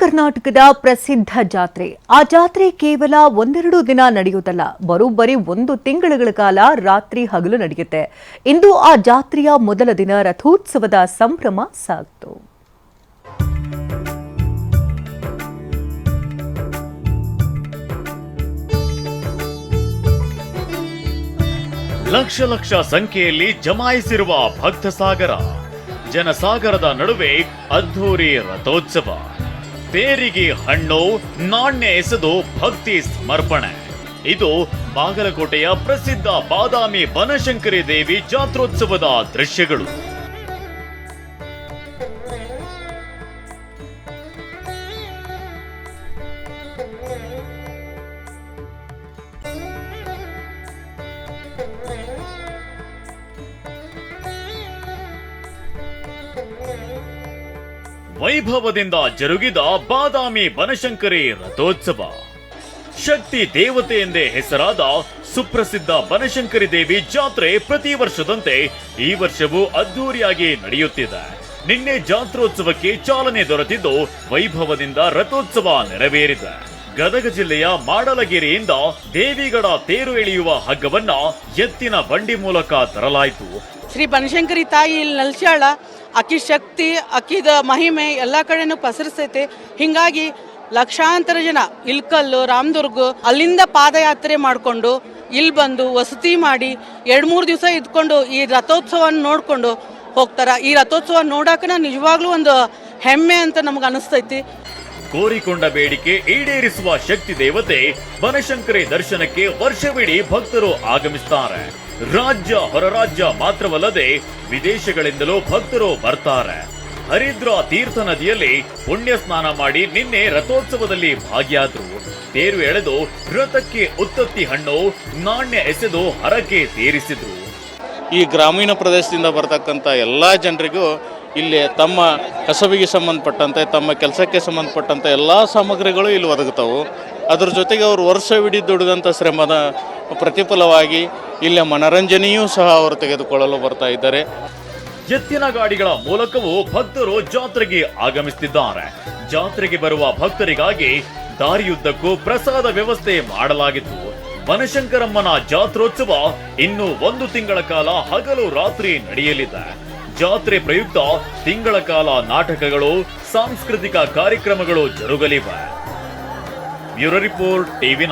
ಕರ್ನಾಟಕದ ಪ್ರಸಿದ್ಧ ಜಾತ್ರೆ. ಆ ಜಾತ್ರೆ ಕೇವಲ ಒಂದೆರಡು ದಿನ ನಡೆಯುವುದಲ್ಲ, ಬರೋಬ್ಬರಿ ಒಂದು ತಿಂಗಳುಗಳ ಕಾಲ ರಾತ್ರಿ ಹಗಲು ನಡೆಯುತ್ತೆ. ಇಂದು ಆ ಜಾತ್ರೆಯ ಮೊದಲ ದಿನ ರಥೋತ್ಸವದ ಸಂಭ್ರಮ ಸಾಗಿತು. ಲಕ್ಷ ಲಕ್ಷ ಸಂಖ್ಯೆಯಲ್ಲಿ ಜಮಾಯಿಸಿರುವ ಭಕ್ತ ಸಾಗರ ಜನಸಾಗರದ ನಡುವೆ ಅದ್ಧೂರಿ ರಥೋತ್ಸವ. ತೇರಿಗೆ ಹಣ್ಣು ನಾಣ್ಯ ಎಸೆದು ಭಕ್ತಿ ಸಮರ್ಪಣೆ. ಇದು ಬಾಗಲಕೋಟೆಯ ಪ್ರಸಿದ್ಧ ಬಾದಾಮಿ ಬನಶಂಕರಿ ದೇವಿ ಜಾತ್ರೋತ್ಸವದ ದೃಶ್ಯಗಳು. ವೈಭವದಿಂದ ಜರುಗಿದ ಬಾದಾಮಿ ಬನಶಂಕರಿ ರಥೋತ್ಸವ. ಶಕ್ತಿ ದೇವತೆ ಎಂದೇ ಹೆಸರಾದ ಸುಪ್ರಸಿದ್ಧ ಬನಶಂಕರಿ ದೇವಿ ಜಾತ್ರೆ ಪ್ರತಿ ವರ್ಷದಂತೆ ಈ ವರ್ಷವೂ ಅದ್ದೂರಿಯಾಗಿ ನಡೆಯುತ್ತಿದೆ. ನಿನ್ನೆ ಜಾತ್ರೋತ್ಸವಕ್ಕೆ ಚಾಲನೆ ದೊರೆತಿದ್ದು ವೈಭವದಿಂದ ರಥೋತ್ಸವ ನೆರವೇರಿದೆ. ಗದಗ ಜಿಲ್ಲೆಯ ಮಾಡಲಗಿರಿಯಿಂದ ದೇವಿಗಡ ತೇರು ಎಳೆಯುವ ಹಗ್ಗವನ್ನ ಎತ್ತಿನ ಬಂಡಿ ಮೂಲಕ ತರಲಾಯಿತು. ಶ್ರೀ ಬನಶಂಕರಿ ತಾಯಿ ಇಲ್ಲಿ ನಲ್ಸ್ಯಾಳ ಅಕ್ಕಿ ಶಕ್ತಿ ಅಕ್ಕಿದ ಮಹಿಮೆ ಎಲ್ಲ ಕಡೆನೂ ಪಸರಿಸೈತೆ ಹಿಂಗಾಗಿ ಲಕ್ಷಾಂತರ ಜನ ಇಲ್ಕಲ್ಲು, ರಾಮದುರ್ಗ ಅಲ್ಲಿಂದ ಪಾದಯಾತ್ರೆ ಮಾಡಿಕೊಂಡು ಇಲ್ಲಿ ಬಂದು ವಸತಿ ಮಾಡಿ ಎರಡು ಮೂರು ದಿವಸ ಇದ್ಕೊಂಡು ಈ ರಥೋತ್ಸವವನ್ನು ನೋಡಿಕೊಂಡು ಹೋಗ್ತಾರ. ಈ ರಥೋತ್ಸವ ನೋಡೋಕೆ ನಿಜವಾಗ್ಲೂ ಒಂದು ಹೆಮ್ಮೆ ಅಂತ ನಮ್ಗೆ ಅನಿಸ್ತೈತಿ. ಕೋರಿಕೊಂಡ ಬೇಡಿಕೆ ಈಡೇರಿಸುವ ಶಕ್ತಿ ದೇವತೆ ಬನಶಂಕರಿ ದರ್ಶನಕ್ಕೆ ವರ್ಷವಿಡೀ ಭಕ್ತರು ಆಗಮಿಸ್ತಾರೆ. ರಾಜ್ಯ ಹೊರರಾಜ್ಯ ಮಾತ್ರವಲ್ಲದೆ ವಿದೇಶಗಳಿಂದಲೂ ಭಕ್ತರು ಬರ್ತಾರೆ. ಹರಿದ್ರ ತೀರ್ಥ ನದಿಯಲ್ಲಿ ಪುಣ್ಯ ಸ್ನಾನ ಮಾಡಿ ನಿನ್ನೆ ರಥೋತ್ಸವದಲ್ಲಿ ಭಾಗಿಯಾದ್ರು. ತೇರು ಎಳೆದು ರಥಕ್ಕೆ ಉತ್ತತ್ತಿ ಹಣ್ಣು, ನಾಣ್ಯ ಎಸೆದು ಹರಕೆ ತೀರಿಸಿದ್ರು. ಈ ಗ್ರಾಮೀಣ ಪ್ರದೇಶದಿಂದ ಬರತಕ್ಕಂಥ ಎಲ್ಲ ಜನರಿಗೂ ಇಲ್ಲಿ ತಮ್ಮ ಕಸಬಿಗೆ ಸಂಬಂಧಪಟ್ಟಂತೆ, ತಮ್ಮ ಕೆಲಸಕ್ಕೆ ಸಂಬಂಧಪಟ್ಟಂತೆ ಎಲ್ಲ ಸಾಮಗ್ರಿಗಳು ಇಲ್ಲಿ ಒದಗುತ್ತವೆ. ಅದ್ರ ಜೊತೆಗೆ ಅವರು ವರ್ಷವಿಡೀ ದುಡಿದಂಥ ಶ್ರಮದ ಪ್ರತಿಫಲವಾಗಿ ಇಲ್ಲಿ ಮನರಂಜನೆಯೂ ಸಹ ಅವರು ತೆಗೆದುಕೊಳ್ಳಲು ಬರ್ತಾ ಇದ್ದಾರೆ. ಎತ್ತಿನ ಗಾಡಿಗಳ ಮೂಲಕವೂ ಭಕ್ತರು ಜಾತ್ರೆಗೆ ಆಗಮಿಸುತ್ತಿದ್ದಾರೆ. ಜಾತ್ರೆಗೆ ಬರುವ ಭಕ್ತರಿಗಾಗಿ ದಾರಿಯುದ್ದಕ್ಕೂ ಪ್ರಸಾದ ವ್ಯವಸ್ಥೆ ಮಾಡಲಾಗಿತ್ತು. ಬನಶಂಕರಮ್ಮನ ಜಾತ್ರೋತ್ಸವ ಇನ್ನು ಒಂದು ತಿಂಗಳ ಕಾಲ ಹಗಲು ರಾತ್ರಿ ನಡೆಯಲಿದೆ. ಜಾತ್ರೆ ಪ್ರಯುಕ್ತ ತಿಂಗಳ ಕಾಲ ನಾಟಕಗಳು ಸಾಂಸ್ಕೃತಿಕ ಕಾರ್ಯಕ್ರಮಗಳು ಜರುಗಲಿವೆ. Bureau report TV